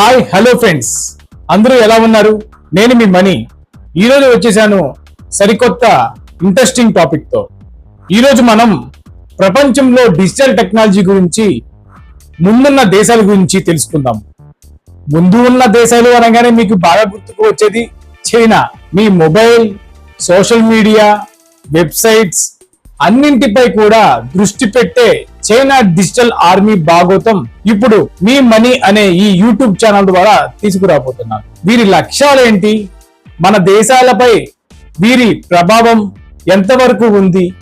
Hi hello friends. అందరూ ఎలా ఉన్నారు? నేను మీ మనీ ఈరోజు వచ్చేసాను సరికొత్త ఇంట్రెస్టింగ్ టాపిక్తో ఈరోజు మనం ప్రపంచంలో డిజిటల్ టెక్నాలజీ గురించి ముందున్న దేశాల గురించి తెలుసుకుందాం. ముందు ఉన్న దేశాలు అనగానే మీకు బాగా గుర్తుకు వచ్చేది చైనా. మీ మొబైల్ సోషల్ మీడియా వెబ్సైట్స్ అన్నింటిపై కూడా దృష్టి పెట్టే చైనా డిజిటల్ ఆర్మీ భాగోతం ఇప్పుడు మీ మనీ అనే ఈ యూట్యూబ్ ఛానల్ ద్వారా తీసుకురాబోతున్నారు. వీరి లక్ష్యాలు ఏంటి? మన దేశాలపై వీరి ప్రభావం ఎంతవరకు ఉంది?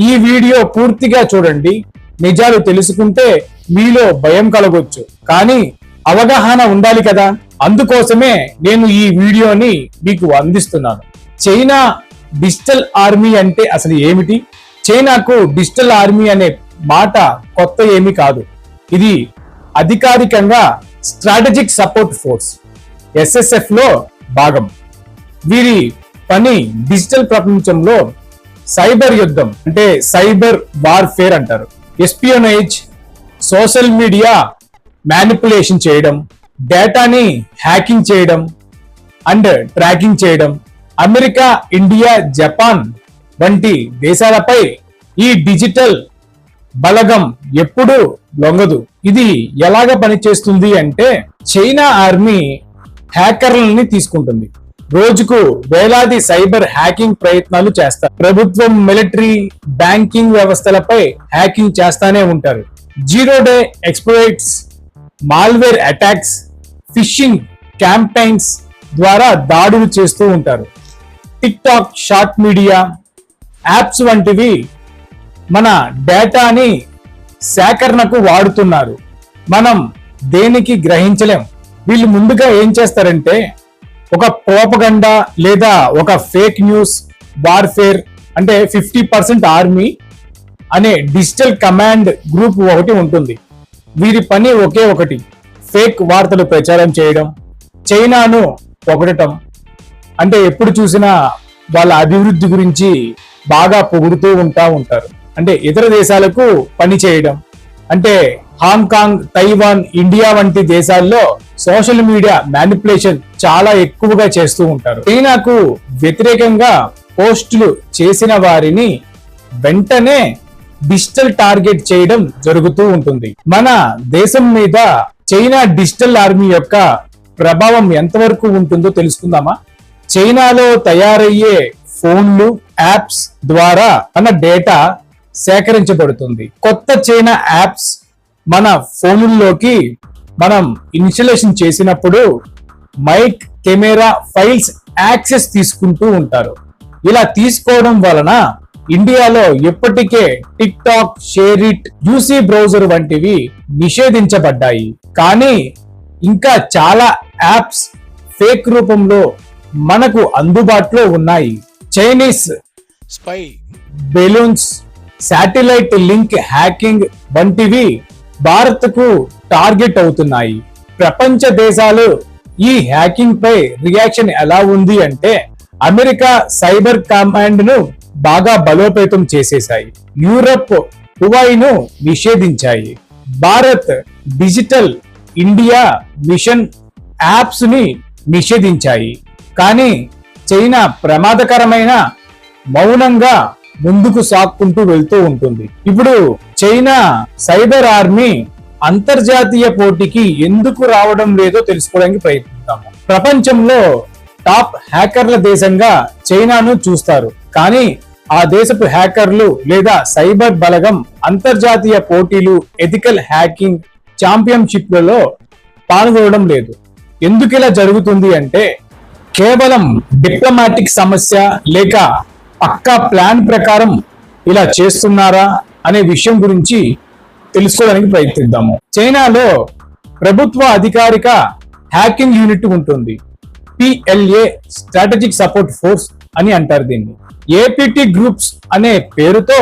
ఈ వీడియో పూర్తిగా చూడండి. నిజాలు తెలుసుకుంటే మీలో భయం కలగొచ్చు. కానీ అవగాహన ఉండాలి కదా. అందుకోసమే నేను ఈ వీడియోని మీకు అందిస్తున్నాను. చైనా డిజిటల్ ఆర్మీ అంటే అసలు ఏమిటి? చైనాకు డిజిటల్ ఆర్మీ అనే మాట కొత్త ఏమీ కాదు. ఇది అధికారికంగా స్ట్రాటజిక్ సపోర్ట్ ఫోర్స్ ఎస్ఎస్ఎఫ్లో భాగం. వీరి పని డిజిటల్ ప్రపంచంలో సైబర్ యుద్ధం అంటే సైబర్ వార్ఫేర్ అంటారు. ఎస్పియోనేజ్ సోషల్ మీడియా మ్యానిపులేషన్ చేయడం డేటాని హ్యాకింగ్ చేయడం అండ్ ట్రాకింగ్ చేయడం అమెరికా ఇండియా జపాన్ వంటి దేశాలపై ఈ డిజిటల్ బలగం ఎప్పుడూ లొంగదు. ఇది ఎలాగ పనిచేస్తుంది అంటే చైనా ఆర్మీ హ్యాకర్లని తీసుకుంటుంది. రోజుకు వేలాది సైబర్ హ్యాకింగ్ ప్రయత్నాలు చేస్తారు. ప్రభుత్వం మిలిటరీ బ్యాంకింగ్ వ్యవస్థలపై హ్యాకింగ్ చేస్తానే ఉంటారు. Zero day exploits malware attacks phishing campaigns ద్వారా దాడులు చేస్తూ ఉంటారు. TikTok short media apps వంటివి మన డేటాని సేకరణకు వాడుతున్నారు. మనం దేనికి గ్రహించలేం. వీళ్ళు ముందుగా ఏం చేస్తారంటే ఒక కోపగండ లేదా ఒక ఫేక్ న్యూస్ వార్ఫేర్ అంటే ఫిఫ్టీ పర్సెంట్ ఆర్మీ అనే డిజిటల్ కమాండ్ గ్రూప్ ఒకటి ఉంటుంది. వీరి పని ఒకే ఒకటి ఫేక్ వార్తలు ప్రచారం చేయడం చైనాను పొగడటం. అంటే ఎప్పుడు చూసినా వాళ్ళ అభివృద్ధి గురించి బాగా పొగుడుతూ ఉంటా ఉంటారు. అంటే ఇతర దేశాలకు పని చేయడం. అంటే హాంకాంగ్ తైవాన్ ఇండియా వంటి దేశాల్లో సోషల్ మీడియా మ్యానిపులేషన్ చాలా ఎక్కువగా చేస్తూ ఉంటారు. చైనాకు వ్యతిరేకంగా పోస్టులు చేసిన వారిని వెంటనే డిజిటల్ టార్గెట్ చేయడం జరుగుతూ ఉంటుంది. మన దేశం మీద చైనా డిజిటల్ ఆర్మీ యొక్క ప్రభావం ఎంతవరకు ఉంటుందో తెలుసుకుందామా? చైనాలో తయారయ్యే ఫోన్లు యాప్స్ ద్వారా మన డేటా సేకరించబడుతుంది. కొత్త చైనా యాప్స్ మన ఫోనుల్లోకి మనం ఇన్స్టలేషన్ చేసినప్పుడు మైక్ కెమెరా ఫైల్స్ యాక్సెస్ తీసుకుంటూ ఉంటారు. ఇలా తీసుకోవడం వలన ఇండియాలో ఇప్పటికే TikTok SHAREit UC browser వంటివి నిషేధించబడ్డాయి. కానీ ఇంకా చాలా యాప్స్ ఫేక్ రూపంలో మనకు అందుబాటులో ఉన్నాయి. Chinese spy balloons satellite link hacking వంటివి భారత్కు టార్గెట్ అవుతున్నాయి. ప్రపంచ దేశాలు ఈ హ్యాకింగ్ పై రియాక్షన్ ఎలా ఉంది అంటే అమెరికా సైబర్ కమాండ్ను బాగా బలోపేతం చేసేశాయి. యూరప్ హువాయిను నిషేధించాయి. భారత్ డిజిటల్ ఇండియా మిషన్ యాప్స్ని నిషేధించాయి. కానీ చైనా ప్రమాదకరమైన మౌనంగా ముందుకు సాక్కుంటూ వెళ్తూ ఉంటుంది. ఇప్పుడు చైనా సైబర్ ఆర్మీ అంతర్జాతీయ పోటీకి ఎందుకు రావడం లేదో తెలుసుకోవడానికి ప్రయత్నిద్దాము. ప్రపంచంలో టాప్ హ్యాకర్ల దేశంగా చైనాను చూస్తారు. కానీ ఆ దేశపు హ్యాకర్లు లేదా సైబర్ బలగం అంతర్జాతీయ పోటీలు ఎథికల్ హ్యాకింగ్ ఛాంపియన్షిప్లలో పాల్గొనడం లేదు. ఎందుకు ఇలా జరుగుతుంది అంటే కేవలం డిప్లొమాటిక్ సమస్య లేక పక్కా ప్లాన్ ప్రకారం ఇలా చేస్తున్నారా అనే విషయం గురించి తెలుసుకోవడానికి ప్రయత్నిద్దాము. చైనాలో ప్రభుత్వ అధికారిక హ్యాకింగ్ యూనిట్ ఉంటుంది. పిఎల్ఏ స్ట్రాటజిక్ సపోర్ట్ ఫోర్స్ అని అంటారు దీన్ని. ఏపీటీ గ్రూప్స్ అనే పేరుతో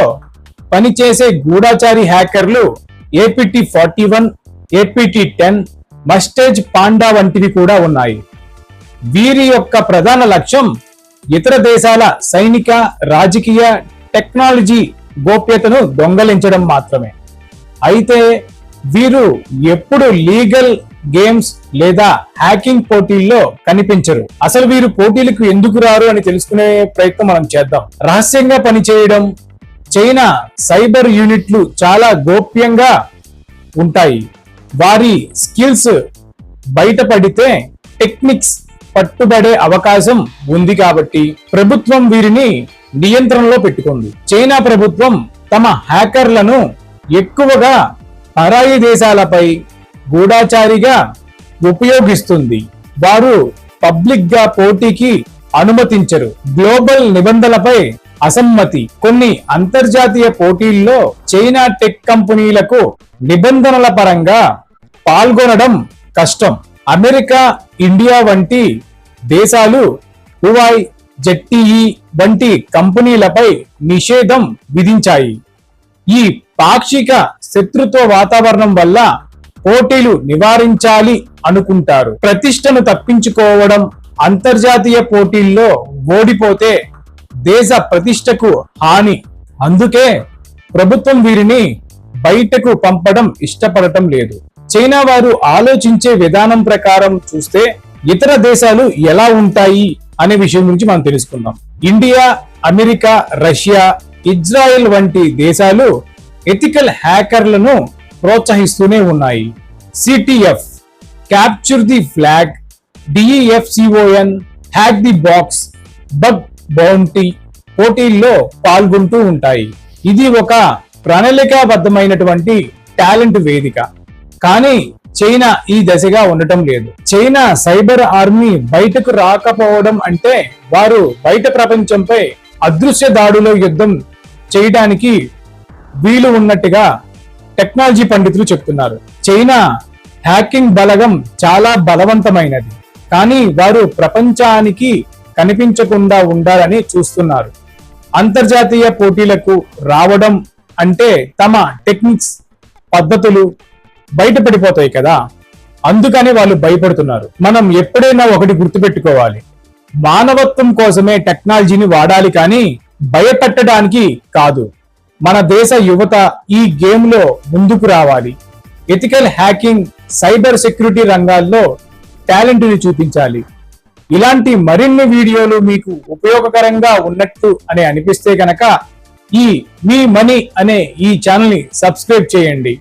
పనిచేసే గూఢాచారి హ్యాకర్లు APT forty one APT ten Mustang Panda వంటివి కూడా ఉన్నాయి. వీరి యొక్క ప్రధాన లక్ష్యం ఇతర దేశాల సైనిక రాజకీయ టెక్నాలజీ గోప్యతను దొంగలించడం మాత్రమే. అయితే వీరు ఎప్పుడు లీగల్ గేమ్స్ లేదా హ్యాకింగ్ పోటీల్లో కనిపించరు. అసలు వీరు పోటీలకు ఎందుకు రారు అని తెలుసుకునే ప్రయత్నం మనం చేద్దాం. రహస్యంగా పనిచేయడం చైనా సైబర్ యూనిట్లు చాలా గోప్యంగా ఉంటాయి. వారి స్కిల్స్ బయటపడితే టెక్నిక్స్ పట్టుబడే అవకాశం ఉంది కాబట్టి ప్రభుత్వం వీరిని నియంత్రణలో పెట్టుకుంది. చైనా ప్రభుత్వం తమ హ్యాకర్లను ఎక్కువగా పరాయి దేశాలపై గూఢాచారిగా ఉపయోగిస్తుంది. వారు పబ్లిక్గా పోటీకి అనుమతించరు. గ్లోబల్ నిబంధనలపై అసమ్మతి. కొన్ని అంతర్జాతీయ పోటీల్లో చైనా టెక్ కంపెనీలకు నిబంధనల పరంగా పాల్గొనడం కష్టం. అమెరికా ఇండియా వంటి దేశాలు హువాయ్ జెట్టిఈ వంటి కంపెనీలపై నిషేధం విధించాయి. ఈ పాక్షిక శత్రుత్వ వాతావరణం వల్ల పోటీలు నివారించాలి అనుకుంటారు. ప్రతిష్టను తప్పించుకోవడం అంతర్జాతీయ పోటీల్లో ఓడిపోతే దేశ ప్రతిష్టకు హాని. అందుకే ప్రభుత్వం వీరిని బయటకు పంపడం ఇష్టపడటం లేదు. చైనా వారు ఆలోచించే విధానం ప్రకారం చూస్తే ఇతర దేశాలు ఎలా ఉంటాయి అనే విషయం గురించి మనం తెలుసుకుందాం. ఇండియా అమెరికా రష్యా ఇజ్రాయెల్ వంటి దేశాలు ఎథికల్ హ్యాకర్లను ప్రోత్సహిస్తూనే ఉన్నాయి. CTF capture the flag DEFCON hack the box bug bounty పోటీల్లో పాల్గొంటూ ఉంటాయి. ఇది ఒక ప్రణాళికాబద్ధమైనటువంటి టాలెంట్ వేదిక. కానీ చైనా ఈ దశగా ఉండటం లేదు. చైనా సైబర్ ఆర్మీ బయటకు రాకపోవడం అంటే వారు బయట ప్రపంచంపై అదృశ్య దాడులో యుద్ధం చేయడానికి వీలు ఉన్నట్టుగా టెక్నాలజీ పండితులు చెప్తున్నారు. చైనా హ్యాకింగ్ బలగం చాలా బలవంతమైనది. కానీ వారు ప్రపంచానికి కనిపించకుండా ఉండాలని చూస్తున్నారు. అంతర్జాతీయ పోటీలకు రావడం అంటే తమ టెక్నిక్స్ పద్ధతులు బయటపడిపోతాయి కదా. అందుకని వాళ్ళు భయపడుతున్నారు. మనం ఎప్పుడైనా ఒకటి గుర్తుపెట్టుకోవాలి. మానవత్వం కోసమే టెక్నాలజీని వాడాలి కానీ భయపెట్టడానికి కాదు. మన దేశ యువత ఈ గేమ్లో ముందుకు రావాలి. ఎథికల్ హ్యాకింగ్ సైబర్ సెక్యూరిటీ రంగాల్లో టాలెంట్ని చూపించాలి. ఇలాంటి మరిన్ని వీడియోలు మీకు ఉపయోగకరంగా ఉన్నట్టు అని అనిపిస్తే గనక ఈ మీ మనీ అనే ఈ ఛానల్ని సబ్స్క్రైబ్ చేయండి.